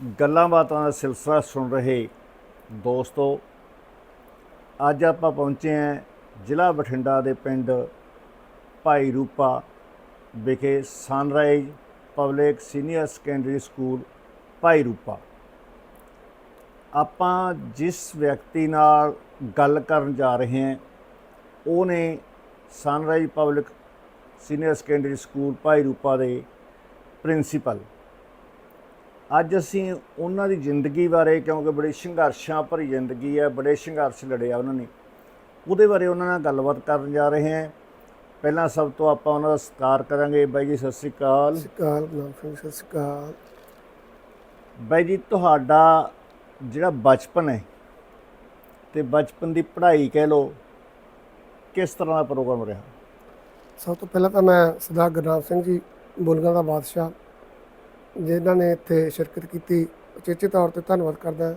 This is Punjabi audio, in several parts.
ਗੱਲਾਂ ਬਾਤਾਂ ਦਾ ਸਿਲਸਿਲਾ ਸੁਣ ਰਹੇ ਦੋਸਤੋ, ਅੱਜ ਆਪਾਂ ਪਹੁੰਚੇ ਹਾਂ ਜ਼ਿਲ੍ਹਾ ਬਠਿੰਡਾ ਦੇ ਪਿੰਡ ਭਾਈ ਰੂਪਾ ਵਿਖੇ sunrise public senior secondary school Bhai Rupa. ਆਪਾਂ ਜਿਸ ਵਿਅਕਤੀ ਨਾਲ ਗੱਲ ਕਰਨ ਜਾ ਰਹੇ ਹਾਂ ਉਹ ਨੇ sunrise public senior secondary school Bhai Rupa ਦੇ ਪ੍ਰਿੰਸੀਪਲ ਅੱਜ ਅਸੀਂ ਉਹਨਾਂ ਦੀ ਜ਼ਿੰਦਗੀ ਬਾਰੇ ਕਿਉਂਕਿ ਬੜੀ ਸੰਘਰਸ਼ਾਂ ਭਰੀ ਜ਼ਿੰਦਗੀ ਹੈ ਬੜੇ ਸੰਘਰਸ਼ ਲੜਿਆ ਉਹਨਾਂ ਨੇ। ਉਹਦੇ ਬਾਰੇ ਉਹਨਾਂ ਨਾਲ ਗੱਲਬਾਤ ਕਰਨ ਜਾ ਰਹੇ ਹਾਂ। ਪਹਿਲਾਂ ਸਭ ਤੋਂ ਆਪਾਂ ਉਹਨਾਂ ਦਾ ਸਤਿਕਾਰ ਕਰਾਂਗੇ। ਬਾਈ ਜੀ ਸਤਿ ਸ੍ਰੀ ਅਕਾਲ। ਸਤਿ ਸ਼੍ਰੀ ਅਕਾਲ ਗੁਲਾਮ ਸਿੰਘ ਸਤਿ ਸ਼੍ਰੀ ਅਕਾਲ। ਬਾਈ ਜੀ ਤੁਹਾਡਾ ਜਿਹੜਾ ਬਚਪਨ ਹੈ ਤੇ ਬਚਪਨ ਦੀ ਪੜ੍ਹਾਈ ਕਹਿ ਲੋ ਕਿਸ ਤਰ੍ਹਾਂ ਦਾ ਪ੍ਰੋਗਰਾਮ ਰਿਹਾ? ਸਭ ਤੋਂ ਪਹਿਲਾਂ ਤਾਂ ਮੈਂ ਸਰਦਾਰ ਗੁਰਨਾਮ ਸਿੰਘ ਜੀ ਬੋਲੀਆਂ ਦਾ ਬਾਦਸ਼ਾਹ। ਜਿਨ੍ਹਾਂ ਨੇ ਇੱਥੇ ਸ਼ਿਰਕਤ ਕੀਤੀ ਉਚੇਚੇ ਤੌਰ ਤੇ ਧੰਨਵਾਦ ਕਰਦਾ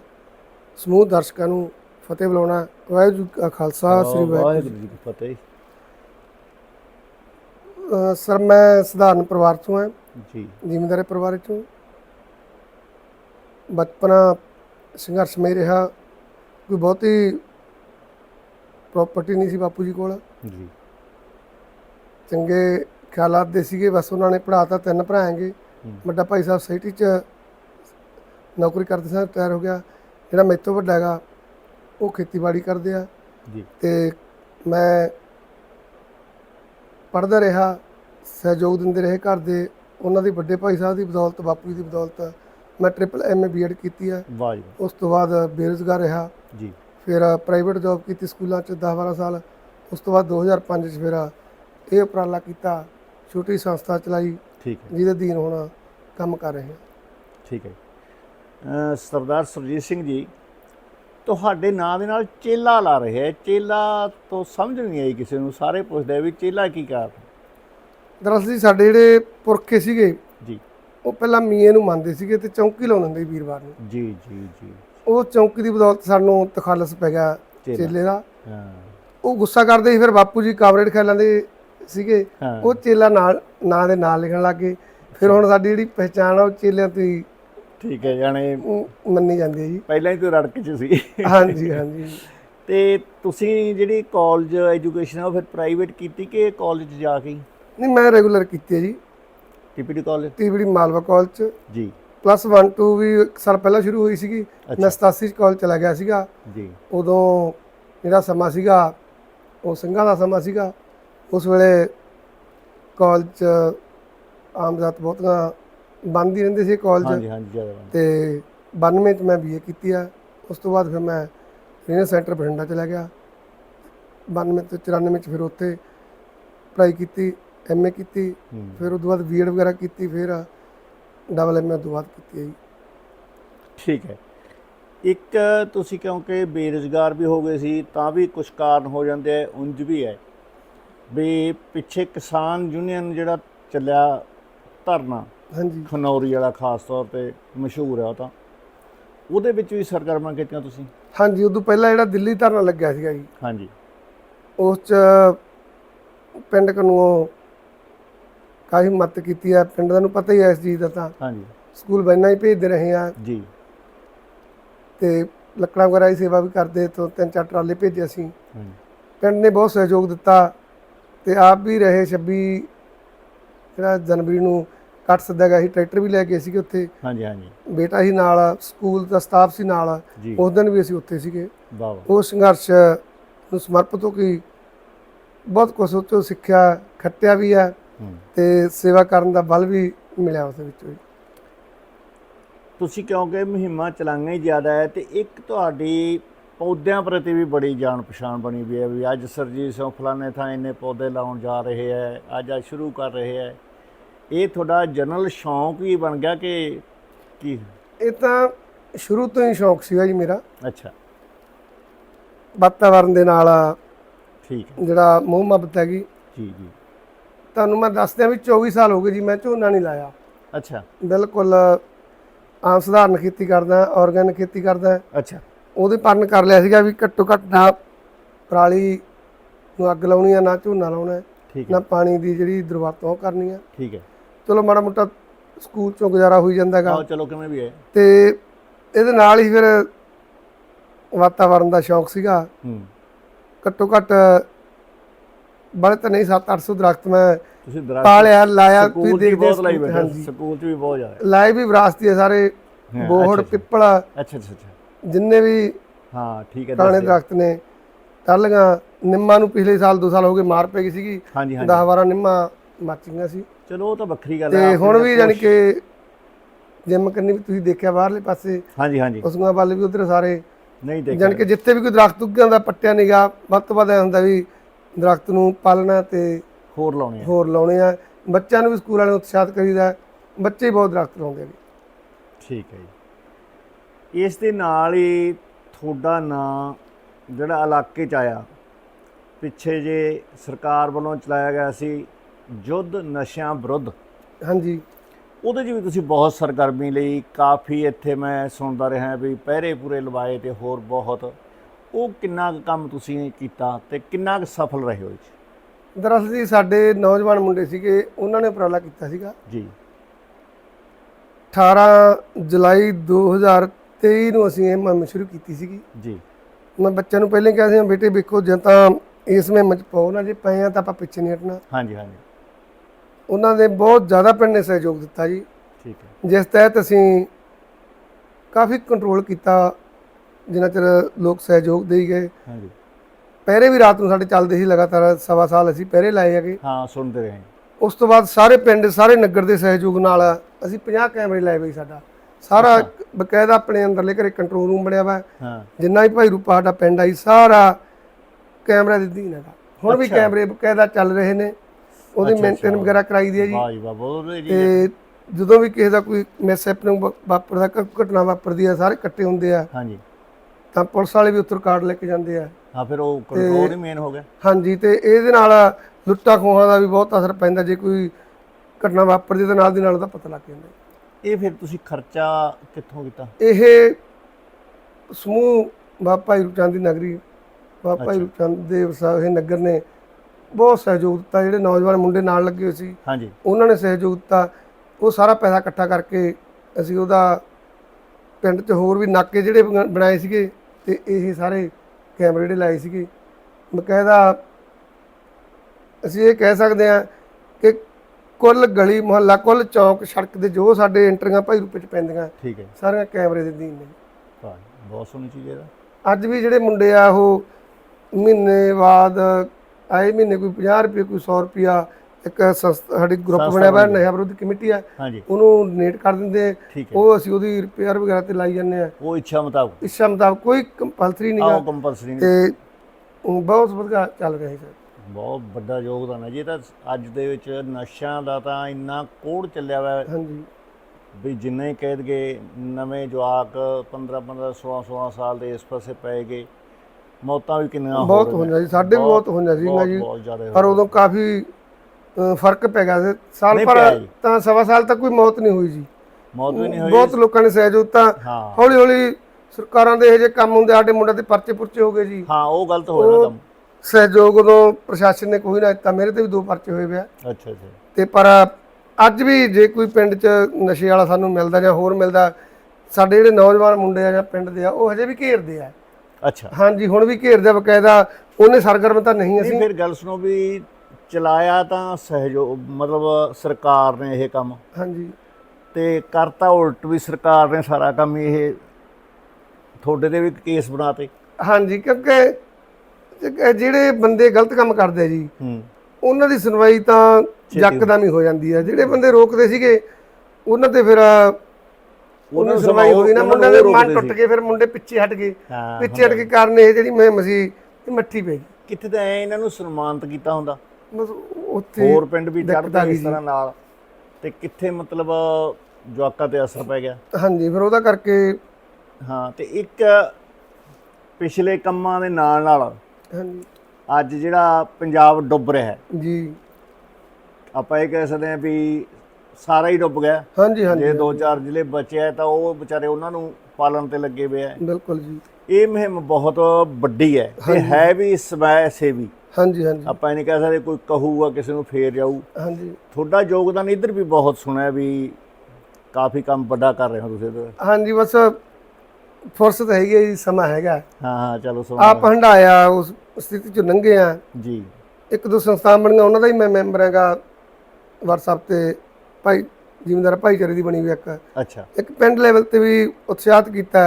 ਸਮੂਹ ਦਰਸ਼ਕਾਂ ਨੂੰ ਫਤਿਹ ਬੁਲਾਉਣਾ ਵਾਹਿਗੁਰੂ ਕਾ ਖਾਲਸਾ ਸ੍ਰੀ ਵਾਹਿਗੁਰੂ ਜੀ ਕੀ ਫਤਿਹ। ਸਰ ਮੈਂ ਸਧਾਰਨ ਪਰਿਵਾਰ ਤੋਂ ਹਾਂ। ਜੀ। ਜ਼ਿਮੀਂਦਾਰੀ ਪਰਿਵਾਰ ਚੋਂ ਬਚਪਨਾ ਸੰਘਰਸ਼ਮਈ ਰਿਹਾ। ਕੋਈ ਬਹੁਤੀ ਪ੍ਰਾਪਰਟੀ ਨਹੀਂ ਸੀ ਬਾਪੂ ਜੀ ਕੋਲ। ਜੀ। ਚੰਗੇ ਖਿਆਲਾਤ ਦੇ ਸੀਗੇ ਬਸ ਉਹਨਾਂ ਨੇ ਪੜਾਤਾ ਤਿੰਨ ਭਰਾ ਹੈਗੇ। ਹੂੰ। ਵੱਡਾ ਭਾਈ ਸਾਹਿਬ ਸਿਟੀ 'ਚ ਨੌਕਰੀ ਕਰਦੇ ਸਨ ਰਿਟਾਇਰ ਹੋ ਗਿਆ। ਜਿਹੜਾ ਮੇਰੇ ਤੋਂ ਵੱਡਾ ਹੈਗਾ ਉਹ ਖੇਤੀਬਾੜੀ ਕਰਦੇ ਆ। ਜੀ। ਤੇ ਮੈਂ ਪੜ੍ਹਦਾ ਰਿਹਾ ਸਹਿਯੋਗ ਦਿੰਦੇ ਰਹੇ ਘਰ ਦੇ। ਉਹਨਾਂ ਦੇ ਵੱਡੇ ਭਾਈ ਸਾਹਿਬ ਦੀ ਬਦੌਲਤ ਬਾਪੂ ਜੀ ਦੀ ਬਦੌਲਤ ਮੈਂ ਟ੍ਰਿਪਲ ਐਮਏ ਬੀਐਡ ਕੀਤੀ ਹੈ ਵਾਹ ਜੀ। ਉਸ ਤੋਂ ਬਾਅਦ ਬੇਰੁਜ਼ਗਾਰ ਰਿਹਾ। ਜੀ। ਫਿਰ ਪ੍ਰਾਈਵੇਟ ਜੌਬ ਕੀਤੀ ਸਕੂਲਾਂ 'ਚ 10-12 ਸਾਲ। ਉਸ ਤੋਂ ਬਾਅਦ 2005 'ਚ ਫਿਰ ਇਹ ਉਪਰਾਲਾ ਕੀਤਾ। ਛੋਟੀ ਸੰਸਥਾ ਚਲਾਈ। ਠੀਕ ਹੈ। ਜਿਹਦੇ ਅਧੀਨ ਹੁਣ ਕੰਮ ਕਰ ਰਹੇ ਹਾਂ। ਠੀਕ ਹੈ ਸਰਦਾਰ ਸੁਰਜੀਤ ਸਿੰਘ ਜੀ ਤੁਹਾਡੇ ਨਾਂ ਦੇ ਨਾਲ ਚੇਲਾ ਲਾ ਰਹੇ ਹੈ। ਚੇਲਾ ਤੋਂ ਸਮਝ ਨਹੀਂ ਆਈ ਕਿਸੇ ਨੂੰ ਸਾਰੇ ਪੁੱਛਦੇ ਵੀ ਚੇਲਾ ਕੀ ਕਰ ਦਰਅਸਲ ਜੀ ਸਾਡੇ ਜਿਹੜੇ ਪੁਰਖੇ ਸੀਗੇ ਜੀ। ਉਹ ਪਹਿਲਾਂ ਮੀਏ ਨੂੰ ਮੰਨਦੇ ਸੀਗੇ ਤੇ ਚੌਂਕੀ ਲਾਉਂਦੇ ਹੁੰਦੇ ਵੀਰਵਾਰ ਨੂੰ। ਜੀ ਜੀ ਜੀ। ਉਹ ਚੌਂਕੀ ਦੀ ਬਦੌਲਤ ਸਾਨੂੰ ਤਖਾਲਸ ਪੈ ਗਿਆ ਚੇਲਾ। ਦਾ। ਹਾਂ। ਉਹ ਗੁੱਸਾ ਕਰਦੇ ਸੀ ਫਿਰ ਬਾਪੂ ਜੀ ਕਾਮਰੇਡ ਖਿਆਲਾਂ ਦੇ ਸੀਗੇ ਉਹ ਚੇਲਾ ਨਾਲ ਨਾਂ ਦੇ ਨਾਲ ਲਿਖਣ ਲੱਗੇ ਫਿਰ ਹੁਣ ਸਾਡੀ ਜਿਹੜੀ ਪਹਿਚਾਣ ਆ ਉਹ ਚੇਲਿਆਂ ਤੋਂ ਹੀ ਠੀਕ ਹੈ ਜਾਣੇ ਮੰਨੀ ਜਾਂਦੀ ਹੈ ਜੀ। ਪਹਿਲਾਂ ਹੀ ਤੋਂ ਰੜਕ ਚ ਸੀ। ਹਾਂਜੀ ਹਾਂਜੀ। ਤੇ ਤੁਸੀਂ ਜਿਹੜੀ ਕਾਲਜ ਐਜੂਕੇਸ਼ਨ ਆ ਉਹ ਫਿਰ ਪ੍ਰਾਈਵੇਟ ਕੀਤੀ ਕਿ ਕਾਲਜ ਜਾ ਕੇ ਨਹੀਂ ਮੈਂ ਰੈਗੂਲਰ ਕੀਤੀ ਹੈ ਜੀ। TPT college Tiwari Malwa college ਚ। ਜੀ। ਪਲੱਸ 1 2 ਵੀ ਸਾਲ ਪਹਿਲਾਂ ਸ਼ੁਰੂ ਹੋਈ ਸੀਗੀ। ਮੈਂ 87 ਚ ਕਾਲਜ ਚਲਾ ਗਿਆ ਸੀਗਾ। ਜੀ। ਉਦੋਂ ਜਿਹੜਾ ਸਮਾਂ ਸੀਗਾ ਉਹ ਸਿੰਘਾਂ ਦਾ ਸਮਾਂ ਸੀਗਾ। ਉਸ ਵੇਲੇ ਕਾਲਜ 'ਚ ਆਮ ਜਾਤ ਬਹੁਤੀਆਂ ਬੰਦ ਹੀ ਰਹਿੰਦੇ ਸੀ ਕਾਲਜ ਹਾਂਜੀ ਹਾਂਜੀ ਜ਼ਿਆਦਾ ਤੇ 92 ਚ ਮੈਂ ਬੀਏ ਕੀਤੀ ਆ। ਉਸ ਤੋਂ ਬਾਅਦ ਫਿਰ ਮੈਂ ਰੀਜਨਲ ਸੈਂਟਰ ਬਠਿੰਡਾ ਚਲਾ ਗਿਆ। 92 ਤੋਂ 94 ਚ ਫਿਰ ਉੱਥੇ ਪੜ੍ਹਾਈ ਕੀਤੀ ਐਮਏ ਕੀਤੀ। ਹੂੰ। ਫਿਰ ਉਸ ਤੋਂ ਬਾਅਦ ਬੀਐਡ ਵਗੈਰਾ ਕੀਤੀ ਫਿਰ ਡਬਲ ਐਮਏ ਤੋਂ ਬਾਅਦ ਕੀਤੀ ਹੈ ਜੀ। ਠੀਕ ਹੈ। ਇੱਕ ਤੁਸੀਂ ਕਿਉਂਕਿ ਬੇਰੁਜ਼ਗਾਰ ਵੀ ਹੋ ਗਏ ਸੀ ਤਾਂ ਵੀ ਕੁਝ ਕਾਰਨ ਹੋ ਜਾਂਦੇ ਆ ਉਂਝ ਵੀ ਹੈ। ਵੀ ਪਿੱਛੇ ਕਿਸਾਨ ਯੂਨੀਅਨ ਜਿਹੜਾ ਚੱਲਿਆ ਧਰਨਾ ਹਾਂਜੀ। ਖਨੌਰੀ ਵਾਲਾ ਖਾਸ ਤੌਰ ਤੇ ਮਸ਼ਹੂਰ ਹੈ ਉਹ ਤਾਂ। ਉਹਦੇ ਵਿੱਚ ਵੀ ਸਰਗਰਮਾਂ ਕੀਤੀਆਂ ਤੁਸੀਂ? ਹਾਂਜੀ ਉਦੋਂ ਪਹਿਲਾਂ ਜਿਹੜਾ ਦਿੱਲੀ ਧਰਨਾ ਲੱਗਿਆ ਸੀਗਾ ਜੀ ਹਾਂਜੀ। ਉਸ ਚ ਪਿੰਡ ਕਨੂੰ ਕਾਫੀ ਮਦਦ ਕੀਤੀ ਹੈ ਪਿੰਡ ਦਾ ਨੂੰ ਪਤਾ ਹੀ ਹੈ ਇਸ ਚੀਜ਼ ਦਾ ਤਾਂ। ਹਾਂਜੀ। ਸਕੂਲ ਬੈਨਾਂ ਹੀ ਭੇਜਦੇ ਰਹੇ ਆ। ਜੀ। ਤੇ ਲੱਕੜਾਂ ਵਗੈਰਾ ਦੀ ਸੇਵਾ ਵੀ ਕਰਦੇ ਤੋਂ ਤਿੰਨ ਚਾਰ ਟਰਾਲੇ ਭੇਜੇ ਅਸੀਂ। ਹਾਂਜੀ। ਪਿੰਡ ਨੇ ਬਹੁਤ ਸਹਿਯੋਗ ਦਿੱਤਾ। ਤੇ ਆਪ ਵੀ ਰਹੇ 26 ਜਿਹੜਾ ਜਨਵਰੀ ਨੂੰ ਕੱਟ ਸੱਦਿਆ ਗਿਆ ਸੀ ਟਰੈਕਟਰ ਵੀ ਲੈ ਗਏ ਸੀਗੇ ਉੱਥੇ। ਹਾਂਜੀ ਹਾਂਜੀ। ਬੇਟਾ ਸੀ ਨਾਲ ਸਕੂਲ ਦਾ ਸਟਾਫ ਸੀ ਨਾਲ। ਉਸ ਦਿਨ ਵੀ ਅਸੀਂ ਉੱਥੇ ਸੀਗੇ। ਵਾਹ ਵਾਹ। ਉਹ ਸੰਘਰਸ਼ ਨੂੰ ਸਮਰਪਿਤ ਹੋ ਕੇ ਬਹੁਤ ਕੁਝ ਉਹ ਤੋਂ ਸਿੱਖਿਆ ਖੱਟਿਆ ਵੀ ਹੈ ਹੂੰ। ਤੇ ਸੇਵਾ ਕਰਨ ਦਾ ਬਲ ਵੀ ਮਿਲਿਆ ਉਸ ਵਿੱਚੋਂ ਜੀ। ਤੁਸੀਂ ਕਿਉਂਕਿ ਮੁਹਿੰਮਾਂ ਚਲਾਈਆਂ ਹੀ ਜ਼ਿਆਦਾ ਹੈ ਤੇ ਇੱਕ ਤੁਹਾਡੀ ਪੌਦਿਆਂ ਪ੍ਰਤੀ ਵੀ ਬੜੀ ਜਾਣ ਪਛਾਣ ਬਣੀ ਵੀ ਹੈ ਵੀ ਅੱਜ ਸਰਜੀਤ ਸਿੰਘ ਫਲਾਣੇ ਥਾਂ ਇੰਨੇ ਪੌਦੇ ਲਾਉਣ ਜਾ ਰਹੇ ਹੈ ਅੱਜ ਆ ਸ਼ੁਰੂ ਕਰ ਰਹੇ ਹੈ। ਇਹ ਤੁਹਾਡਾ ਜਨਰਲ ਸ਼ੌਂਕ ਹੀ ਬਣ ਗਿਆ ਕਿ ਕੀ? ਇਹ ਤਾਂ ਸ਼ੁਰੂ ਤੋਂ ਹੀ ਸ਼ੌਂਕ ਸੀਗਾ ਜੀ ਮੇਰਾ। ਅੱਛਾ। ਵਾਤਾਵਰਨ ਦੇ ਨਾਲ ਠੀਕ ਹੈ। ਜਿਹੜਾ ਮੋਹ ਮੁਹੱਬਤ ਹੈਗੀ। ਜੀ ਜੀ। ਤੁਹਾਨੂੰ ਮੈਂ ਦੱਸਦਿਆਂ ਵੀ 24 ਸਾਲ ਹੋ ਗਏ ਜੀ ਮੈਂ ਝੋਨਾ ਨਹੀਂ ਲਾਇਆ। ਅੱਛਾ। ਬਿਲਕੁਲ ਆਮ ਸਧਾਰਨ ਖੇਤੀ ਕਰਦਾ ਆਰਗੈਨਿਕ ਖੇਤੀ ਕਰਦਾ। ਅੱਛਾ। ਉਹਦੇ ਪਰਨ ਕਰ ਲਿਆ ਸੀਗਾ ਵੀ ਘੱਟੋ ਘੱਟ ਨਾ ਪਰਾਲੀ ਨੂੰ ਅੱਗ ਲਾਉਣੀ ਆ ਨਾ ਝੋਨਾ ਲਾਉਣਾ ਹੈ, ਠੀਕ ਨਾ ਹੈ। ਪਾਣੀ ਦੀ ਜਿਹੜੀ ਦੁਰਵਰਤੋਂ ਕਰਨੀ ਆ। ਠੀਕ ਹੈ। ਚਲੋ ਮਾੜਾ ਮੋਟਾ ਸਕੂਲ ਚੋਂ ਗੁਜ਼ਾਰਾ ਹੋਈ ਜਾਂਦਾਗਾ ਆਹ ਚਲੋ ਕਿਵੇਂ ਵੀ ਹੈ। ਤੇ ਇਹਦੇ ਨਾਲ ਹੀ ਫਿਰ ਵਾਤਾਵਰਨ ਦਾ ਸ਼ੌਂਕ ਸੀਗਾ। ਹੂੰ। ਘੱਟੋ ਘੱਟ ਬੜੇ ਤਾਂ ਨਹੀਂ 7-800 ਦਰਖਤ ਮੈਂ ਤੁਸੀਂ ਦਰਖਤ ਪਾਲਿਆ ਲਾਇਆ ਸਕੂਲ ਤੁਸੀਂ ਚ ਵੀ ਦੇਖਦੇ ਬਹੁਤ ਲਾਈ ਸਕੂਲ- ਬੈਠੇ ਸਕੂਲ ਚ ਵੀ ਬਹੁਤ ਜ਼ਿਆਦਾ। ਲਾਏ ਵੀ ਵਿਰਾਸਤੀ ਹੈ ਸਾਰੇ ਹਾਂ, ਬੋਹੜ ਪਿੱਪਲ। ਅੱਛਾ ਅੱਛਾ ਅੱਛਾ। ਜਿੰਨੇ ਵੀ ਹਾਂ ਠੀਕ ਹੈ ਪੁਰਾਣੇ। ਦਰਖਤ ਨੇ ਟਾਲੀਆਂ ਨਿੰਮਾਂ ਨੂੰ ਪਿਛਲੇ ਸਾਲ 2 ਸਾਲ ਹੋ ਗਏ ਮਾਰ ਪੈ ਗਈ ਸੀਗੀ। ਹਾਂਜੀ ਹਾਂਜੀ। 10 12 ਨਿੰਮਾਂ ਮੱਚੀਆਂ ਸੀ। ਚਲੋ ਉਹ ਤਾਂ ਵੱਖਰੀ ਗੱਲ ਹੈ ਤੇ ਹੁਣ ਵੀ ਜਾਨੀ ਕਿ ਜਿੰਮ ਕਰਨੀ ਵੀ ਤੁਸੀਂ ਦੇਖਿਆ ਬਾਹਰਲੇ ਪਾਸੇ ਹਾਂਜੀ ਹਾਂਜੀ। ਪਸ਼ੂਆਂ ਵੱਲ ਵੀ ਉਧਰ ਸਾਰੇ। ਨਹੀਂ ਦੇਖਿਆ। ਜਾਣੀ ਕਿ ਜਿੱਥੇ ਵੀ ਕੋਈ ਦਰਖਤ ਉੱਗਿਆ ਦਾ ਪੱਟਿਆ ਨਿਗਾ ਵੱਧ ਤੋਂ ਵੱਧ ਹੁੰਦਾ ਵੀ ਦਰਖਤ ਨੂੰ ਪਾਲਣਾ ਤੇ ਹੋਰ ਲਾਉਣੇ ਆ। ਹੋਰ ਲਾਉਣੇ ਆ। ਬੱਚਿਆਂ ਨੂੰ ਵੀ ਸਕੂਲ ਵਾਲਿਆਂ ਨੂੰ ਉਤਸ਼ਾਹਿਤ ਕਰੀਦਾ। ਬੱਚੇ ਬਹੁਤ ਦਰਖਤ ਲਾਉਂਦੇ ਜੀ ਠੀਕ ਹੈ ਜੀ। ਇਸ ਦੇ ਨਾਲ ਹੀ ਤੁਹਾਡਾ ਨਾਂ ਜਿਹੜਾ ਇਲਾਕੇ ਚ ਆਇਆ ਪਿੱਛੇ ਜੇ ਸਰਕਾਰ ਵੱਲੋਂ ਚਲਾਇਆ ਗਿਆ ਸੀ ਯੁੱਧ ਨਸ਼ਿਆਂ ਵਿਰੁੱਧ। ਹਾਂਜੀ। ਉਹਦੇ 'ਚ ਵੀ ਤੁਸੀਂ ਬਹੁਤ ਸਰਗਰਮੀ ਲਈ ਕਾਫੀ ਇੱਥੇ ਮੈਂ ਸੁਣਦਾ ਰਿਹਾ ਵੀ ਪਹਿਰੇ ਪੂਰੇ ਲਵਾਏ ਤੇ ਹੋਰ ਬਹੁਤ। ਉਹ ਕਿੰਨਾ ਕੁ ਕੰਮ ਤੁਸੀਂ ਕੀਤਾ ਤੇ ਕਿੰਨਾ ਕੁ ਸਫਲ ਰਹੇ ਹੋ 'ਚ ਦਰਅਸਲ ਜੀ ਸਾਡੇ ਨੌਜਵਾਨ ਮੁੰਡੇ ਸੀਗੇ ਉਹਨਾਂ ਨੇ ਉਪਰਾਲਾ ਕੀਤਾ ਸੀਗਾ। ਜੀ। 18 ਜੁਲਾਈ 2023 ਨੂੰ ਅਸੀਂ ਇਹ ਮੁਹਿੰਮ ਸ਼ੁਰੂ ਕੀਤੀ ਸੀਗੀ। ਜੀ। ਮੈਂ ਬੱਚਿਆਂ ਨੂੰ ਪਹਿਲਾਂ ਕਿਹਾ ਸੀ ਬੇਟੇ ਵੇਖੋ ਜੇ ਤਾਂ ਇਸ ਮੁਹਿੰਮ 'ਚ ਪਾਓ ਨਾ ਜੇ ਪਏ ਆ ਤਾਂ ਆਪਾਂ ਪਿੱਛੇ ਨਹੀਂ ਹਟਣਾ। ਹਾਂਜੀ ਹਾਂਜੀ। ਉਹਨਾਂ ਨੇ ਬਹੁਤ ਜ਼ਿਆਦਾ ਪਿੰਡ ਨੇ ਸਹਿਯੋਗ ਦਿੱਤਾ ਜੀ। ਠੀਕ ਹੈ। ਜਿਸ ਤਹਿਤ ਅਸੀਂ ਕਾਫੀ ਕੰਟਰੋਲ ਕੀਤਾ ਜਿੰਨਾ ਚਿਰ ਲੋਕ ਸਹਿਯੋਗ ਦੇਈ ਗਏ। ਹਾਂਜੀ। ਪਹਿਰੇ ਵੀ ਰਾਤ ਨੂੰ ਸਾਡੇ ਚੱਲਦੇ ਸੀ ਲਗਾਤਾਰ ਸਵਾ ਸਾਲ ਅਸੀਂ ਪਹਿਰੇ ਲਾਏ ਹੈਗੇ। ਹਾਂ ਸੁਣਦੇ ਰਹੇ ਉਸ ਤੋਂ ਬਾਅਦ ਸਾਰੇ ਪਿੰਡ ਸਾਰੇ ਨਗਰ ਦੇ ਸਹਿਯੋਗ ਨਾਲ ਅਸੀਂ 50 ਕੈਮਰੇ ਲਾਏ ਬਈ ਸਾਡਾ। ਸਾਰਾ ਬਕਾਇਦਾ ਆਪਣੇ ਅੰਦਰਲੇ ਘਰੇ ਕੰਟਰੋਲ ਰੂਮ ਬਣਿਆ ਵਾ। ਹਾਂ। ਜਿੰਨਾ ਵੀ ਭਾਈ ਰੂਪਾ ਸਾਡਾ ਪਿੰਡ ਆਈ ਸਾਰਾ ਕੈਮਰਾ ਦੇ ਅਧੀਨ ਹੈਗਾ ਹੁਣ ਵੀ। ਕੈਮਰੇ ਬਕਾਇਦਾ ਚੱਲ ਰਹੇ ਨੇ। ਉਹਦੀ ਮੇਨਟੇਨ। ਵਗੈਰਾ ਕਰਾਈ ਦੀ ਹੈ ਜੀ। ਵਾਹ ਜੀ ਵਾਹ ਬਹੁਤ ਵਧੀਆ ਜੀ। ਤੇ ਜਦੋਂ ਵੀ ਕਿਸੇ ਦਾ ਕੋਈ ਮਿਸਹੈਪ ਨੂੰ ਵਾਪਰਦਾ ਘਟਨਾ ਵਾਪਰਦੀ ਆ ਸਾਰੇ ਇਕੱਠੇ ਹੁੰਦੇ ਆ। ਹਾਂਜੀ। ਤਾਂ ਪੁਲਿਸ ਵਾਲੇ ਵੀ ਉੱਤਰ ਕਾਰਡ ਲੈ ਕੇ ਜਾਂਦੇ ਆ। ਹਾਂ ਫਿਰ ਉਹ ਕੰਟਰੋਲ ਹੀ ਮੇਨ ਹੋ ਗਿਆ। ਹਾਂਜੀ ਤੇ ਇਹਦੇ ਨਾਲ ਲੁੱਟਾਂ ਖੋਹਾਂ ਦਾ ਵੀ ਬਹੁਤ ਅਸਰ ਪੈਂਦਾ। ਜੇ ਕੋਈ ਘਟਨਾ ਵਾਪਰਦੀ ਤਾਂ ਨਾਲ ਦੀ ਨਾਲ ਉਹਦਾ ਪਤਾ ਲੱਗ ਜਾਂਦਾ। ਇਹ ਫਿਰ ਤੁਸੀਂ ਖਰਚਾ ਕਿੱਥੋਂ ਕੀਤਾ? ਇਹ ਸਮੂਹ ਬਾਪਾ ਰੂਪਚੰਦ ਦੀ ਨਗਰੀ ਬਾਪਾ। ਰੂਪਚੰਦ ਦੇ ਵਸਾਏ ਨਗਰ ਨੇ ਬਹੁਤ ਸਹਿਯੋਗ ਦਿੱਤਾ। ਜਿਹੜੇ ਨੌਜਵਾਨ ਮੁੰਡੇ ਨਾਲ ਲੱਗੇ ਹੋਏ ਸੀ ਹਾਂਜੀ। ਉਹਨਾਂ ਨੇ ਸਹਿਯੋਗ ਦਿੱਤਾ। ਉਹ ਸਾਰਾ ਪੈਸਾ ਇਕੱਠਾ ਕਰਕੇ ਅਸੀਂ ਉਹਦਾ ਪਿੰਡ 'ਚ ਹੋਰ ਵੀ ਨਾਕੇ ਜਿਹੜੇ ਬਣਾ- ਬਣਾਏ ਸੀਗੇ ਤੇ ਇਹ ਸਾਰੇ ਕੈਮਰੇ ਜਿਹੜੇ ਲਾਏ ਸੀਗੇ। ਬਕਾਇਦਾ ਅਸੀਂ ਇਹ ਕਹਿ ਸਕਦੇ ਹਾਂ ਕਿ ਕੁੱਲ ਗਲੀ ਮੁਹੱਲਾ ਕੁੱਲ ਚੌਂਕ ਸੜਕ ਦੇ ਜੋ ਸਾਡੇ ਐਂਟਰੀਆਂ ਭਾਈ ਰੂਪੇ 'ਚ ਪੈਂਦੀਆਂ ਠੀਕ ਹੈ ਸਾਰੀਆਂ ਕੈਮਰੇ ਦੇ ਅਧੀਨ ਨੇ। ਵਾਹ ਬਹੁਤ ਸੋਹਣੀ ਚੀਜ਼ ਹੈ ਇਹਦਾ। ਅੱਜ ਵੀ ਜਿਹੜੇ ਮੁੰਡੇ ਆ ਉਹ ਮਹੀਨੇ ਬਾਅਦ ਆਏ ਮਹੀਨੇ ਕੋਈ 50 ਰੁਪਏ ਕੋਈ 100 ਰੁਪਿਆ ਇੱਕ ਸਾਡੀ ਗਰੁੱਪ ਬਣਿਆ ਹੋਇਆ ਨਸ਼ਾ ਵਿਰੋਧੀ ਕਮੇਟੀ ਆ ਉਹਨੂੰ ਨੇਟ ਕਰ ਦਿੰਦੇ ਆ। ਉਹ ਅਸੀਂ ਉਹਦੀ ਰਿਪੇਅਰ ਵਗੈਰਾ ਤੇ ਲਾਈ ਜਾਂਦੇ ਆ। ਉਹ ਇੱਛਾ ਮੁਤਾਬਕ। ਇਸ ਮੁਤਾਬਕ ਕੋਈ ਕੰਪਲਸਰੀ ਨਹੀਂ ਗਾ। ਕੰਪਲਸਰੀ ਤੇ ਉਹ ਬਹੁਤ ਵਧੀਆ ਚੱਲ ਰਿਹਾ ਹੈ ਸਰ ਬਹੁਤ ਵੱਡਾ ਯੋਗਦਾਨ ਹੈ। ਜੀ ਇਹ ਤਾਂ ਅੱਜ ਦੇ ਵਿੱਚ ਨਸ਼ਿਆਂ ਦਾ ਤਾਂ ਇੰਨਾ ਕੋੜ ਚੱਲਿਆ ਹੋਇਆ ਹੈ ਹਾਂਜੀ। ਵੀ ਜਿੰਨੇ ਹੀ ਕਹਿ ਦਗੇ ਨਵੇਂ ਜਵਾਕ 15 15 16 16 ਸਾਲ ਦੇ ਇਸ ਪਾਸੇ ਪੈ ਗਏ ਮੌਤਾਂ ਵੀ ਕਿੰਨੀਆਂ ਹੋ ਬਹੁਤ। ਹੋਈਆਂ ਜੀ ਸਾਡੇ ਵੀ ਬਹੁਤ ਹੋਈਆਂ ਬਹੁਤ- ਜੀ। ਪਰ ਉਦੋਂ ਕਾਫੀ ਫ਼ਰਕ ਪੈ ਗਿਆ ਸੀ। ਸਾਲ ਜੀ। ਤਾਂ ਸਵਾ ਸਾਲ ਤੱਕ ਕੋਈ ਮੌਤ ਨਹੀਂ ਹੋਈ ਜੀ। ਮੌਤ ਵੀ ਨਹੀਂ ਹੋਈ। ਬਹੁਤ ਲੋਕਾਂ ਨੇ ਸਹਿਯੋਗ ਹਾਂ। ਹੌਲੀ ਹੌਲੀ ਸਰਕਾਰਾਂ ਦੇ ਇਹ ਜਿਹੇ ਕੰਮ ਹੁੰਦੇ ਸਾਡੇ ਮੁੰਡਿਆਂ ਤੇ ਪਰਚੇ ਪੁਰਚੇ ਹੋ ਗਏ ਜੀ। ਹਾਂ ਉਹ ਗਲਤ ਹੋਇਆ ਨਾ ਕੰਮ ਸਹਿਯੋਗ ਉਦੋਂ ਪ੍ਰਸ਼ਾਸਨ ਨੇ ਕੋਈ ਨਾ ਦਿੱਤਾ ਮੇਰੇ ਤੇ ਵੀ ਦੋ ਪਰਚੇ ਹੋਏ ਪਿਆ ਅੱਛਾ ਅੱਛਾ। ਤੇ ਪਰ ਅੱਜ ਵੀ ਜੇ ਕੋਈ ਪਿੰਡ 'ਚ ਨਸ਼ੇ ਵਾਲਾ ਸਾਨੂੰ ਮਿਲਦਾ ਜਾਂ ਹੋਰ ਮਿਲਦਾ ਸਾਡੇ ਜਿਹੜੇ ਨੌਜਵਾਨ ਮੁੰਡੇ ਆ ਜਾਂ ਪਿੰਡ ਦੇ ਆ ਉਹ ਹਜੇ ਵੀ ਘੇਰਦੇ ਆ। ਅੱਛਾ। ਹਾਂਜੀ ਹੁਣ ਵੀ ਘੇਰਦੇ ਆ ਬਕਾਇਦਾ ਉਹਨੇ ਸਰਗਰਮ ਤਾਂ ਨਹੀਂ ਅਸੀਂ। ਫਿਰ ਗੱਲ ਸੁਣੋ ਵੀ ਚਲਾਇਆ ਤਾਂ ਸਹਿਯੋਗ ਮਤਲਬ ਸਰਕਾਰ ਨੇ ਇਹ ਕੰਮ। ਹਾਂਜੀ। ਤੇ ਕਰਤਾ ਉਲਟ ਵੀ ਸਰਕਾਰ ਨੇ ਸਾਰਾ ਕੰਮ ਇਹ ਤੁਹਾਡੇ ਤੇ ਵੀ ਕੇਸ ਬਣਾਤੇ। ਹਾਂਜੀ ਕਿਉਂਕਿ ਜੇ- ਜਿਹੜੇ ਬੰਦੇ ਗਲਤ ਕੰਮ ਕਰਦੇ ਆ ਜੀ ਹੂੰ। ਉਹਨਾਂ ਦੀ ਸੁਣਵਾਈ ਤਾਂ ਯਕਦਮ ਹੀ ਹੋ ਜਾਂਦੀ ਹੈ ਜਿਹੜੇ ਬੰਦੇ ਰੋਕਦੇ ਸੀਗੇ ਉਹਨਾਂ ਤੇ ਫਿਰ ਉਹਨਾਂ ਦੀ ਸੁਣਵਾਈ ਹੋਈ ਨਾ ਮੁੰਡਿਆਂ ਦੇ ਮਨ ਟੁੱਟ। ਗਏ ਫਿਰ ਮੁੰਡੇ ਪਿੱਛੇ ਹਟ ਗਏ। ਹਾਂ ਪਿੱਛੇ ਹਟ ਕੇ ਕਾਰਨ ਇਹ ਜਿਹੜੀ ਮੈਂ ਮਸੀ ਮੱਠੀ ਪੈ ਗਈ। ਕਿੱਥੇ ਤਾਂ ਐ ਇਹਨਾਂ ਨੂੰ ਸਨਮਾਨਿਤ ਕੀਤਾ ਹੁੰਦਾ? ਉੱਥੇ ਹੋਰ ਪਿੰਡ ਵੀ ਆ ਗਈ ਇਸ ਤਰ੍ਹਾਂ ਨਾਲ। ਤੇ ਕਿੱਥੇ ਮਤਲਬ ਜਵਾਕਾਂ ਤੇ ਅਸਰ ਪੈ ਗਿਆ? ਹਾਂਜੀ ਫਿਰ ਉਹਦਾ ਕਰਕੇ ਹਾਂ ਤੇ ਇੱਕ ਪਿਛਲੇ ਕੰਮਾਂ ਦੇ ਨਾਲ ਨਾਲ ਹਾਂਜੀ। ਅੱਜ ਜਿਹੜਾ ਪੰਜਾਬ ਡੁੱਬ ਰਿਹਾ ਹੈ। ਜੀ। ਆਪਾਂ ਇਹ ਕਹਿ ਸਕਦੇ ਹਾਂ ਵੀ ਸਾਰਾ ਹੀ ਡੁੱਬ ਗਿਆ। ਹਾਂਜੀ ਹਾਂਜੀ ਜੇ ਦੋ ਚਾਰ ਜ਼ਿਲ੍ਹੇ ਬਚੇ ਆ ਤਾਂ ਉਹ ਵਿਚਾਰੇ ਉਹਨਾਂ ਨੂੰ ਪਾਲਣ ਤੇ ਲੱਗੇ ਹੋਏ ਆ। ਬਿਲਕੁਲ ਜੀ। ਇਹ ਮੁਹਿੰਮ ਬਹੁਤ ਵੱਡੀ ਹੈ। ਤੇ ਹੈ ਵੀ ਸਵੈ ਸੇਵੀ ਹਾਂਜੀ ਹਾਂਜੀ। ਆਪਾਂ ਇਹ ਨਹੀਂ ਕਹਿ ਸਕਦੇ ਕੋਈ ਕਹੂਗਾ ਕਿਸੇ ਨੂੰ ਫੇਰ ਜਾਊ। ਹਾਂਜੀ। ਤੁਹਾਡਾ ਯੋਗਦਾਨ ਇੱਧਰ ਵੀ ਬਹੁਤ ਸੁਣਿਆ ਵੀ ਕਾਫੀ ਕੰਮ ਵੱਡਾ ਕਰ ਰਹੇ ਹੋ ਤੁਸੀਂ। ਹਾਂਜੀ ਬਸ ਫੁਰਸਤ ਹੈਗੀ ਹੈ ਜੀ ਸਮਾਂ ਹੈਗਾ। ਹਾਂ ਹਾਂ ਚਲੋ ਸੁਣ ਆਪ ਹੰਡਾਇਆ ਉਸ ਸਥਿਤੀ ਚ ਲੰਘੇ ਆ ਜੀ। ਇੱਕ ਦੋ ਸੰਸਥਾ ਬਣੀਆਂ ਉਹਨਾਂ ਦਾ ਹੀ ਮੈਂ ਮੈਂਬਰ ਹੈਗਾ WhatsApp ਤੇ ਭਾਈ ਜ਼ਿਮੀਂਦਾਰ ਭਾਈਚਾਰੇ ਦੀ ਬਣੀ ਹੋਈ ਇੱਕ। ਅੱਛਾ। ਇੱਕ ਪਿੰਡ ਲੈਵਲ ਤੇ ਵੀ ਉਤਸ਼ਾਹਤ ਕੀਤਾ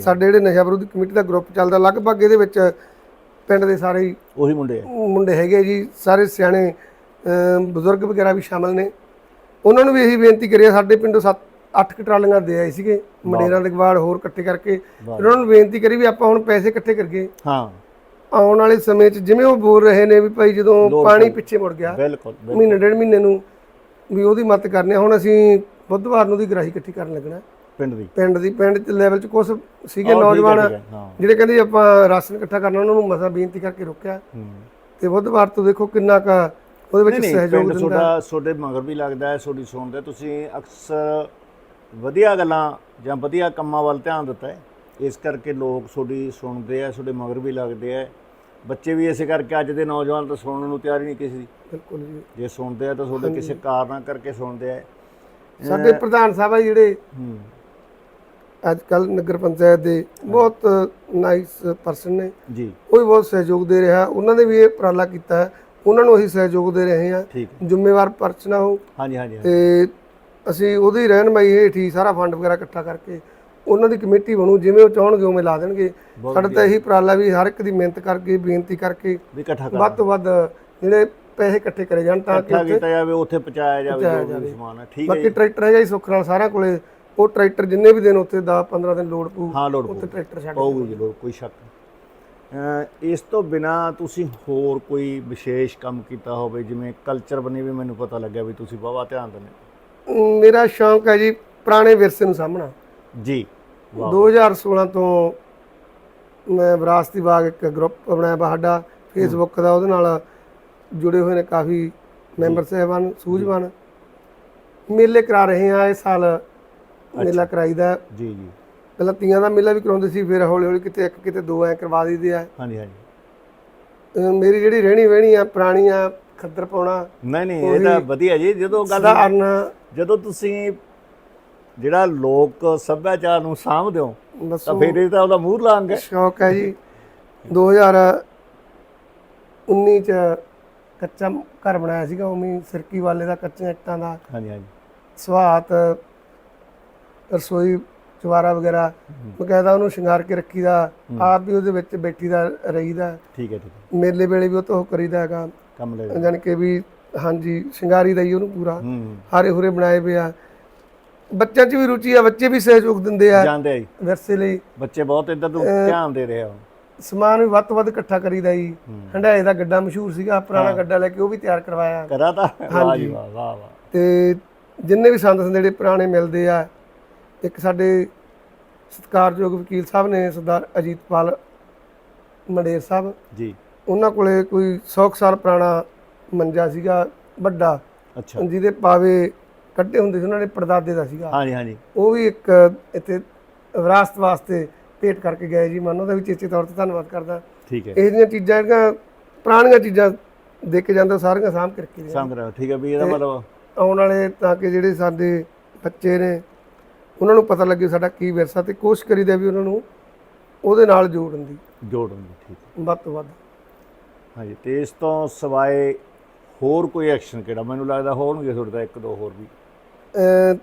ਸਾਡੇ ਜਿਹੜੇ ਨਸ਼ਾ ਵਿਰੋਧੀ ਕਮੇਟੀ ਦਾ ਗਰੁੱਪ ਚੱਲਦਾ ਲਗਭਗ ਇਹਦੇ ਵਿੱਚ ਪਿੰਡ ਦੇ ਸਾਰੇ ਉਹੀ ਮੁੰਡੇ ਆ। ਮੁੰਡੇ ਹੈਗੇ ਜੀ ਸਾਰੇ ਸਿਆਣੇ ਬਜ਼ੁਰਗ ਵਗੈਰਾ ਵੀ ਸ਼ਾਮਲ ਨੇ। ਉਹਨਾਂ ਨੂੰ ਵੀ ਇਹੀ ਬੇਨਤੀ ਕਰੀ ਹੈ ਸਾਡੇ ਪਿੰਡੋਂ 7 8 ਟਰਾਲੀਆਂ ਦੇ ਆਏ ਸੀਗੇ ਮੰਡੇਰਾਂ ਦੇ ਗਵਾੜ ਹੋਰ ਇਕੱਠੇ ਕਰਕੇ। ਉਹਨਾਂ ਨੂੰ ਬੇਨਤੀ ਕਰੀ ਵੀ ਆਪਾਂ ਹੁਣ ਪੈਸੇ ਇਕੱਠੇ ਕਰੀਏ ਹਾਂ। ਆਉਣ ਵਾਲੇ ਸਮੇਂ 'ਚ ਜਿਵੇਂ ਉਹ ਬੋਲ ਰਹੇ ਨੇ ਵੀ ਭਾਈ ਜਦੋਂ ਪਾਣੀ। ਪਿੱਛੇ ਮੁੜ ਗਿਆ ਬਿਲਕੁਲ। ਮਹੀਨੇ ਡੇਢ ਮਹੀਨੇ ਨੂੰ ਵੀ ਉਹਦੀ ਮਦਦ ਕਰਨੀ। ਹੁਣ ਅਸੀਂ ਬੁੱਧਵਾਰ ਨੂੰ ਦੀ ਗਰਾਹੀ ਇਕੱਠੀ ਕਰਨ ਲੱਗਣਾ। ਪਿੰਡ ਦੀ। ਪਿੰਡ ਦੀ ਪਿੰਡ ਦੇ ਲੈਵਲ 'ਚ ਕੁਝ ਸੀਗੇ ਨੌਜਵਾਨ ਜਿਹੜੇ ਕਹਿੰਦੇ ਆਪਾਂ ਰਾਸ਼ਨ ਇਕੱਠਾ ਕਰਨਾ ਉਹਨਾਂ ਨੂੰ ਮਸਾ ਬੇਨਤੀ ਕਰਕੇ ਰੋਕਿਆ। ਤੇ ਬੁੱਧਵਾਰ ਤੋਂ ਦੇਖੋ ਕਿੰਨਾ ਕਾ ਉਹਦੇ ਵਿੱਚ ਨਹੀਂ ਨਹੀਂ ਸਹਿਯੋਗ ਦਿੰਦਾ। ਤੁਹਾਡਾ ਤੁਹਾਡੇ ਮਗਰ ਵੀ ਲੱਗਦਾ ਹੈ ਤੁਹਾਡੀ ਸੁਣਦੇ। ਤੁਸੀਂ ਅਕਸਰ ਵਧੀਆ ਗੱਲਾਂ ਜਾਂ ਵਧੀਆ ਕੰਮਾਂ ਵੱਲ ਧਿਆਨ ਦਿੱਤਾ ਹੈ। ਇਸ ਕਰਕੇ ਲੋਕ ਤੁਹਾਡੀ ਸੁਣਦੇ ਆ ਤੁਹਾਡੇ ਮਗਰ ਵੀ ਲੱਗਦੇ ਆ। ਬੱਚੇ ਵੀ ਇਸੇ ਕਰਕੇ ਅੱਜ ਦੇ ਨੌਜਵਾਨ ਤਾਂ ਸੁਣਨ ਨੂੰ ਤਿਆਰ ਹੀ ਨਹੀਂ ਕਿਸੇ ਦੀ। ਬਿਲਕੁਲ ਜੀ। ਜੇ ਸੁਣਦੇ ਆ ਤਾਂ ਤੁਹਾਡੇ ਕਿਸੇ ਕਾਰਨਾਂ ਕਰਕੇ ਸੁਣਦੇ ਆ। ਸਾਡੇ ਪ੍ਰਧਾਨ ਸਾਹਿਬ ਆ ਜਿਹੜੇ ਅੱਜ ਕੱਲ ਨਗਰ ਪੰਚਾਇਤ ਦੇ ਬਹੁਤ ਨਾਈਸ ਪਰਸਨ ਨੇ। ਜੀ। ਉਹ ਵੀ ਬਹੁਤ ਸਹਿਯੋਗ ਦੇ ਰਿਹਾ। ਉਹਨਾਂ ਨੇ ਵੀ ਇਹ ਉਪਰਾਲਾ ਕੀਤਾ ਉਹਨਾਂ ਨੂੰ ਅਸੀਂ ਸਹਿਯੋਗ ਦੇ ਰਹੇ ਹਾਂ। ਜ਼ਿੰਮੇਵਾਰ ਪਰਚਨਾ ਹੋ। ਹਾਂਜੀ ਹਾਂਜੀ। ਤੇ ਅਸੀਂ ਉਹਦੀ ਰਹਿਨਮਾਈ ਹੇਠ ਹੀ ਸਾਰਾ ਫੰਡ ਵਗੈਰਾ ਇਕੱਠਾ ਕਰਕੇ ਉਹਨਾਂ ਦੀ ਕਮੇਟੀ ਬਣੂ ਜਿਵੇਂ ਉਹ ਚਾਹਣਗੇ ਉਵੇਂ ਲਾ ਦੇਣਗੇ। ਸਾਡਾ ਤਾਂ ਇਹੀ ਉਪਰਾਲਾ ਵੀ ਹਰ ਇੱਕ ਦੀ ਮਿਹਨਤ ਕਰਕੇ ਬੇਨਤੀ ਕਰਕੇ ਵੱਧ ਤੋਂ ਵੱਧ ਜਿਹੜੇ ਪੈਸੇ ਇਕੱਠੇ ਕਰੇ ਜਾਣ ਤਾਂ ਕਿ ਇਕੱਠਾ ਕੀਤਾ ਜਾਵੇ ਉੱਥੇ ਪਹੁੰਚਾਇਆ ਜਾਵੇ ਜੋ। ਸਮਾਨ ਹੈ ਠੀਕ ਹੈ ਬਾਕੀ ਟਰੈਕਟਰ ਹੈਗਾ ਜੀ ਸੁੱਖ ਨਾਲ ਸਾਰਿਆਂ ਕੋਲੇ ਉਹ ਟਰੈਕਟਰ ਜਿੰਨੇ ਵੀ ਦਿਨ ਉੱਥੇ 10 15 ਦਿਨ ਲੋਡ ਹਾਂ ਲੋੜ ਉੱਥੇ ਟਰੈਕਟਰ ਛੱਡ ਪਊਗੀ ਜੀ ਲੋੜ ਕੋਈ ਸ਼ੱਕ ਇਸ ਤੋਂ ਬਿਨਾ ਤੁਸੀਂ ਹੋਰ ਕੋਈ ਵਿਸ਼ੇਸ਼ ਕੰਮ ਕੀਤਾ ਹੋਵੇ ਜਿਵੇਂ ਕਲਚਰ ਬਣੀ ਵੀ ਮੈਨੂੰ ਪਤਾ ਲੱਗਿਆ ਵੀ ਤੁਸੀਂ ਬਹੁਤ ਧਿਆਨ ਦਿੰਦੇ ਮੇਰਾ ਸ਼ੌਂਕ ਹੈ ਜੀ ਪੁਰਾਣੇ ਵਿਰਸੇ ਨੂੰ ਸਾਹਮਣਾ ਜੀ ਵਾਹ। 2016 ਤੋਂ ਮੈਂ ਵਿਰਾਸਤੀ ਬਾਗ ਇੱਕ ਗਰੁੱਪ ਬਣਾਇਆ ਸਾਡਾ ਫੇਸਬੁੱਕ ਦਾ ਉਹਦੇ ਨਾਲ ਜੁੜੇ ਹੋਏ ਨੇ ਕਾਫੀ ਮੈਂਬਰ ਸਾਹਿਬਾਨ ਸੂਝਵਾਨ। ਮੇਲੇ ਕਰਾ ਰਹੇ ਆ ਇਸ ਸਾਲ ਮੇਲਾ ਕਰਾਈਦਾ। ਜੀ ਜੀ। ਪਹਿਲਾਂ ਤੀਆਂ ਦਾ ਮੇਲਾ ਵੀ ਕਰਾਉਂਦੇ ਸੀ ਫਿਰ ਹੌਲੀ ਹੌਲੀ ਕਿਤੇ ਇੱਕ ਕਿਤੇ ਦੋ ਐ ਕਰਵਾ ਦਈਦੇ ਆ। ਹਾਂਜੀ ਹਾਂਜੀ। ਮੇਰੀ ਜਿਹੜੀ ਰਹਿਣੀ ਵਹਿਣੀ ਆ ਪੁਰਾਣੀ ਆ ਖੱਦਰ ਪਾਉਣਾ ਨਹੀਂ ਨਹੀਂ ਇਹ ਤਾਂ ਵਧੀਆ ਜੀ ਜਦੋਂ ਗੱਲ ਸਧਾਰਨ ਜਦੋਂ ਤੁਸੀਂ ਜਿਹੜਾ ਲੋਕ ਸੱਭਿਆਚਾਰ ਨੂੰ ਸਾਂਭਦੇ ਹੋ ਤਾਂ ਫਿਰ ਇਹ ਤਾਂ ਉਹਦਾ ਮੂੰਹ ਲਾਂਗੇ ਸ਼ੌਕ ਹੈ ਜੀ। 2019 ਚ ਕੱਚਾ ਘਰ ਬਣਾਇਆ ਸੀਗਾ ਉਮੀ ਸਿਰਕੀ ਵਾਲੇ ਦਾ ਕੱਚੇ ਇੱਟਾਂ ਦਾ ਹਾਂਜੀ ਹਾਂਜੀ। ਸਵਾਤ ਰਸੋਈ ਚਵਾਰਾ ਵਗੈਰਾ ਬਕਾਇਦਾ ਉਹਨੂੰ ਸ਼ਿੰਗਾਰ ਕੇ ਰੱਖੀਦਾ ਆਪ ਵੀ ਉਹਦੇ ਵਿੱਚ ਬੈਠੀ ਦਾ ਰਹੀਦਾ। ਠੀਕ ਹੈ ਠੀਕ ਹੈ। ਮੇਲੇ ਵੇਲੇ ਵੀ ਉਹ ਤੋਂ ਕਰੀਦਾ ਹੈਗਾ। ਕੰਮ ਲੈ ਜਾਣੀ ਕਿ ਵੀ ਹਾਂਜੀ ਸ਼ਿੰਗਾਰੀ ਦਾ ਹੀ ਉਹਨੂੰ ਪੂਰਾ। ਹਾਰੇ ਹੁਰੇ ਬਣਾਏ ਪਏ ਆ। ਬੱਚਿਆਂ 'ਚ ਵੀ ਰੁਚੀ ਆ ਬੱਚੇ ਵੀ ਸਹਿਯੋਗ ਦਿੰਦੇ ਆ। ਜਾਂਦੇ ਆ ਜੀ। ਵਿਰਸੇ ਲਈ। ਬੱਚੇ ਬਹੁਤ ਇੱਧਰ ਨੂੰ ਧਿਆਨ ਦੇ ਰਹੇ ਆ ਸਮਾਨ ਵੀ ਵੱਧ ਤੋਂ ਵੱਧ ਇਕੱਠਾ ਕਰੀਦਾ ਜੀ। ਹੰਡਾਏ ਦਾ ਗੱਡਾ ਮਸ਼ਹੂਰ ਸੀਗਾ ਪੁਰਾਣਾ ਗੱਡਾ ਲੈ ਕੇ ਉਹ ਵੀ ਤਿਆਰ ਕਰਵਾਇਆ। ਕਰਾ ਤਾਂ? ਵਾਹ ਜੀ ਵਾਹ ਵਾਹ ਤੇ ਜਿੰਨੇ ਵੀ ਸੰਦ ਸੰਦੇੜੇ ਪੁਰਾਣੇ ਮਿਲਦੇ ਆ ਇੱਕ ਸਾਡੇ ਸਤਿਕਾਰਯੋਗ ਵਕੀਲ ਸਾਹਿਬ ਨੇ ਸਰਦਾਰ ਅਜੀਤਪਾਲ ਮੰਡੇਰ ਸਾਹਿਬ। ਜੀ। ਉਹਨਾਂ ਕੋਲੇ ਕੋਈ 100 ਕੁ ਸਾਲ ਪੁਰਾਣਾ ਮੰਜਾ ਸੀਗਾ ਵੱਡਾ ਅੱਛਾ। ਜਿਹਦੇ ਪਾਵੇ ਕੱਢੇ ਹੁੰਦੇ ਸੀ ਉਹਨਾਂ ਨੇ ਪੜਦਾਦੇ ਦਾ ਸੀਗਾ। ਹਾਂਜੀ ਹਾਂਜੀ। ਉਹ ਵੀ ਇੱਕ ਇੱਥੇ ਵਿਰਾਸਤ ਵਾਸਤੇ ਭੇਟ ਕਰਕੇ ਗਏ ਜੀ। ਮੈਂ ਉਹਨਾਂ ਦਾ ਵੀ ਚੇਚੇ ਤੌਰ ਤੇ ਧੰਨਵਾਦ ਕਰਦਾ। ਠੀਕ ਹੈ। ਇਹ ਚੀਜ਼ਾਂ ਜਿਹੜੀਆਂ ਪੁਰਾਣੀਆਂ ਚੀਜ਼ਾਂ ਦੇ ਕੇ ਜਾਂਦੇ ਸਾਰੀਆਂ ਸਾਂਭ ਕੇ ਰੱਖੀ ਠੀਕ ਹੈ ਵੀ ਇਹਦਾ ਮਤਲਬ ਆਉਣ ਵਾਲੇ ਤਾਂ ਕਿ ਜਿਹੜੇ ਸਾਡੇ ਬੱਚੇ ਨੇ ਉਹਨਾਂ ਨੂੰ ਪਤਾ ਲੱਗੇ ਸਾਡਾ ਕੀ ਵਿਰਸਾ ਤੇ ਕੋਸ਼ਿਸ਼ ਕਰੀਦਾ ਵੀ ਉਹਨਾਂ ਨੂੰ ਉਹਦੇ ਨਾਲ ਜੋੜਨ ਦੀ। ਜੋੜਨ ਦੀ ਠੀਕ ਹੈ। ਵੱਧ ਤੋਂ ਵੱਧ। ਹਾਂਜੀ ਤੇ ਇਸ ਤੋਂ ਸਿਵਾਏ ਹੋਰ ਕੋਈ ਐਕਸ਼ਨ ਕਿਹੜਾ? ਮੈਨੂੰ ਲੱਗਦਾ ਹੋਣਗੇ ਤੁਹਾਡੇ ਤਾਂ ਇੱਕ ਦੋ ਹੋਰ ਵੀ। ਅਮ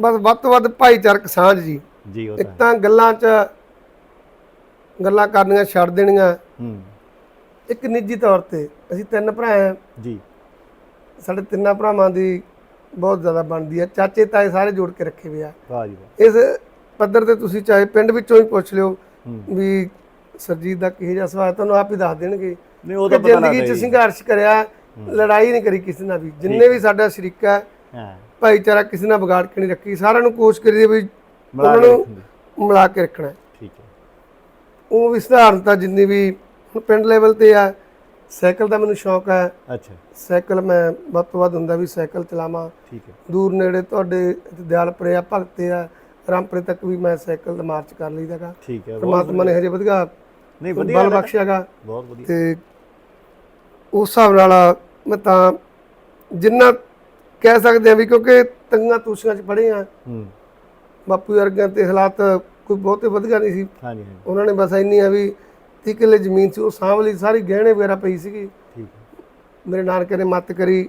ਬਸ ਵੱਧ ਤੋਂ ਵੱਧ ਭਾਈਚਾਰਕ ਸਾਂਝ ਜੀ। ਜੀ ਉਹ ਇੱਕ ਤਾਂ ਤਾਂ ਗੱਲਾਂ 'ਚ ਗੱਲਾਂ ਕਰਨੀਆਂ ਛੱਡ ਦੇਣੀਆਂ। ਹੂੰ। ਇੱਕ ਨਿੱਜੀ ਤੌਰ ਤੇ ਅਸੀਂ ਤਿੰਨ ਭਰਾ ਆ। ਜੀ। ਸਾਡੇ ਤਿੰਨਾਂ ਭਰਾਵਾਂ ਦੀ ਬਹੁਤ ਜ਼ਿਆਦਾ ਬਣਦੀ ਆ। ਚਾਚੇ ਤਾਏ ਸਾਰੇ ਜੋੜ ਕੇ ਰੱਖੇ ਹੋਏ ਆ। ਵਾਹ ਜੀ ਵਾਹ। ਇਸ ਪੱਧਰ ਤੇ ਤੁਸੀਂ ਚਾਹੇ ਪਿੰਡ ਵਿੱਚੋਂ ਹੀ ਪੁੱਛ ਲਿਓ ਹੂੰ। ਵੀ ਸਰਜੀਤ ਦਾ ਕਿਹੋ ਜਿਹਾ ਸੁਭਾਅ ਹੈ, ਤੁਹਾਨੂੰ ਆਪ ਹੀ ਦੱਸ ਦੇਣਗੇ। ਨਹੀਂ ਉਹ ਤਾਂ ਪਤਾ ਜ਼ਿੰਦਗੀ 'ਚ ਸੰਘਰਸ਼ ਕਰਿਆ ਲੜਾਈ ਨਹੀਂ ਕਰੀ ਕਿਸੇ ਨਾਲ ਵੀ। ਜਿੰਨੇ ਵੀ ਸਾਡਾ ਸ਼ਰੀਕਾ ਹੈ, ਹਾਂ। ਭਾਈਚਾਰਾ ਕਿਸੇ ਨਾਲ ਵਿਗਾੜ ਕੇ ਨਹੀਂ ਰੱਖੀ ਸਾਰਿਆਂ ਨੂੰ ਕੋਸ਼ਿਸ਼ ਕਰੀਏ ਵੀ ਉਹਨਾਂ ਨੂੰ ਦੀ। ਮਿਲਾ ਕੇ ਰੱਖਣਾ। ਠੀਕ ਹੈ। ਉਹ ਵੀ ਸਧਾਰਨਤਾ ਜਿੰਨੀ ਵੀ ਹੁਣ ਪਿੰਡ ਲੈਵਲ ਤੇ ਆ ਸਾਈਕਲ ਦਾ ਮੈਨੂੰ ਸ਼ੌਕ ਹੈ। ਅੱਛਾ। ਸਾਈਕਲ ਮੈਂ ਵੱਧ ਤੋਂ ਵੱਧ ਹੁੰਦਾ ਵੀ ਸਾਈਕਲ ਚਲਾਵਾਂ। ਠੀਕ ਹੈ। ਦੂਰ ਨੇੜੇ ਤੁਹਾਡੇ ਦਿਆਲਪੁਰੇ ਆ ਭਗਤੇ ਆ ਰਾਮਪੁਰੇ ਤੱਕ ਵੀ ਮੈਂ ਸਾਈਕਲ ਤੇ ਮਾਰਚ ਕਰ ਲਈਦਾਗਾ ਠੀਕ ਹੈ। ਪਰਮਾਤਮਾ ਨੇ ਹਜੇ ਵਧੀਆ ਨਹੀਂ ਵਧੀਆ ਬਲ ਗੱਲ ਹੈ। ਬਖਸ਼ਿਆਗਾ ਬਹੁਤ ਵਧੀਆ। ਤੇ ਉਸ ਹਿਸਾਬ ਨਾਲ ਮੈਂ ਤਾਂ ਜਿੰਨਾ ਕਹਿ ਸਕਦੇ ਆ ਵੀ ਕਿਉਂਕਿ ਤੰਗਾਂ ਤੂਸ਼ੀਆਂ 'ਚ ਪੜ੍ਹੇ ਆ। ਹੂੰ। ਬਾਪੂ ਵਰਗਿਆਂ ਤੇ ਹਾਲਾਤ ਕੋਈ ਬਹੁਤੇ ਵਧੀਆ ਨਹੀਂ ਸੀ। ਹਾਂਜੀ ਹਾਂਜੀ। ਉਹਨਾਂ ਨੇ ਬਸ ਇੰਨੀ ਆ ਵੀ 30 ਕਿੱਲੇ ਜ਼ਮੀਨ ਸੀ ਉਹ ਸਾਂਭ ਲਈ ਸਾਰੀ ਗਹਿਣੇ ਵਗੈਰਾ ਪਈ ਸੀਗੀ। ਠੀਕ ਮੇਰੇ ਨਾਨਕੇ ਨੇ ਮੱਤ ਕਰੀ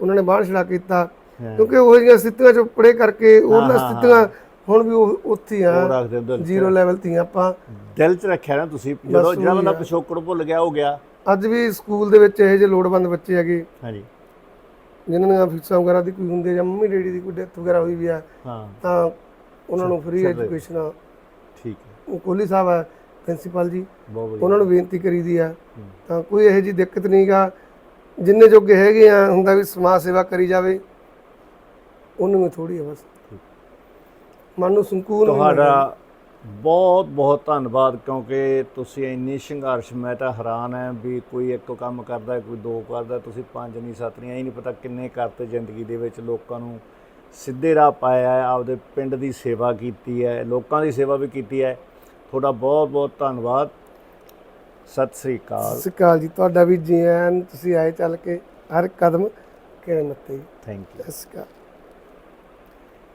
ਉਹਨਾਂ ਨੇ ਬਾਹਰ ਛੜਾ ਕੀਤਾ। ਕਿਉਂਕਿ ਉਹ ਜਿਹੀਆਂ ਸਥਿਤੀਆਂ 'ਚ ਪੜੇ ਕਰਕੇ ਉਹਨਾਂ ਸਥਿਤੀਆਂ ਹੁਣ ਵੀ ਉਹ ਉੱਥੇ ਉਹ ਆ ਰੱਖਦੇ ਜ਼ੀਰੋ ਲੈਵਲ ਤੇ ਹੀ ਆ ਆਪਾਂ। ਦਿਲ 'ਚ ਰੱਖਿਆ ਨਾ ਤੁਸੀਂ ਜਦੋਂ ਜਿਹੜਾ ਉਹੀ ਬੰਦਾ ਆ। ਪਿਛੋਕੜ ਭੁੱਲ ਗਿਆ ਹੋ ਗਿਆ। ਅੱਜ ਵੀ ਸਕੂਲ ਦੇ ਵਿੱਚ ਇਹੋ ਜਿਹੇ ਲੋੜਵੰਦ ਬੱਚੇ ਹੈਗੇ। ਹਾਂਜੀ। ਜਿਨ੍ਹਾਂ ਦੀਆਂ ਫੀਸਾਂ ਵਗੈਰਾ ਦੀ ਕੋਈ ਹੁੰਦੀ ਹੈ ਜਾਂ ਮੰਮੀ ਡੈਡੀ ਦੀ ਕੋਈ ਡੈਥ ਵਗੈਰਾ ਹੋਈ ਵੀ ਆ ਹਾਂ। ਤਾਂ ਉਹਨਾਂ ਨੂੰ ਫ੍ਰੀ ਰਹੀ। ਐਜੂਕੇਸ਼ਨ ਠੀਕ ਹੈ ਕੋਹਲੀ ਸਾਹਿਬ ਹੈ ਪ੍ਰਿੰਸੀਪਲ ਜੀ। ਬਹੁਤ ਵਧੀਆ। ਉਹਨਾਂ ਨੂੰ ਬੇਨਤੀ ਕਰੀਦੀ ਆ। ਹੂੰ। ਤਾਂ ਕੋਈ ਇਹੋ ਜੀ ਦਿੱਕਤ ਨਹੀਂਗਾ ਜਿੰਨੇ ਜੋਗੇ ਹੈਗੇ ਆ ਹੁੰਦਾ ਵੀ ਸਮਾਜ ਸੇਵਾ ਕਰੀ ਜਾਵੇ। ਉਹਨੂੰ ਵੀ ਥੋੜੀ ਹੈ ਬਸ। ਮਨ ਨੂੰ ਸੰਕੂਨ। ਤੁਹਾਡਾ ਬਹੁਤ ਬਹੁਤ ਧੰਨਵਾਦ ਕਿਉਂਕਿ ਤੁਸੀਂ ਇੰਨੀ ਸੰਘਰਸ਼ ਮੈਂ ਤਾਂ ਹੈਰਾਨ ਹੈ ਵੀ ਕੋਈ ਇੱਕ ਕੰਮ ਕਰਦਾ ਕੋਈ ਦੋ ਕਰਦਾ ਤੁਸੀਂ ਪੰਜ ਨਹੀਂ ਸੱਤ ਨਹੀਂ ਇਹ ਨਹੀਂ ਪਤਾ ਕਿੰਨੇ ਕਰਤੇ ਜ਼ਿੰਦਗੀ ਦੇ ਵਿੱਚ ਲੋਕਾਂ ਨੂੰ ਸਿੱਧੇ ਰਾਹ ਪਾਇਆ ਹੈ ਆਪਦੇ ਪਿੰਡ ਦੀ ਸੇਵਾ ਕੀਤੀ ਹੈ ਲੋਕਾਂ ਦੀ ਸੇਵਾ ਵੀ ਕੀਤੀ ਹੈ। ਤੁਹਾਡਾ ਬਹੁਤ ਬਹੁਤ ਧੰਨਵਾਦ। ਸਤਿ ਸ੍ਰੀ ਅਕਾਲ। ਸਤਿ ਸ਼੍ਰੀ ਅਕਾਲ ਜੀ ਤੁਹਾਡਾ ਵੀ ਜੀ ਆਇਆਂ ਨੂੰ। ਤੁਸੀਂ ਆਏ ਚੱਲ ਕੇ ਹਰ ਕਦਮ ਜੀ ਥੈਂਕ ਯੂ ਸਤਿ ਸ਼੍ਰੀ ਅਕਾਲ।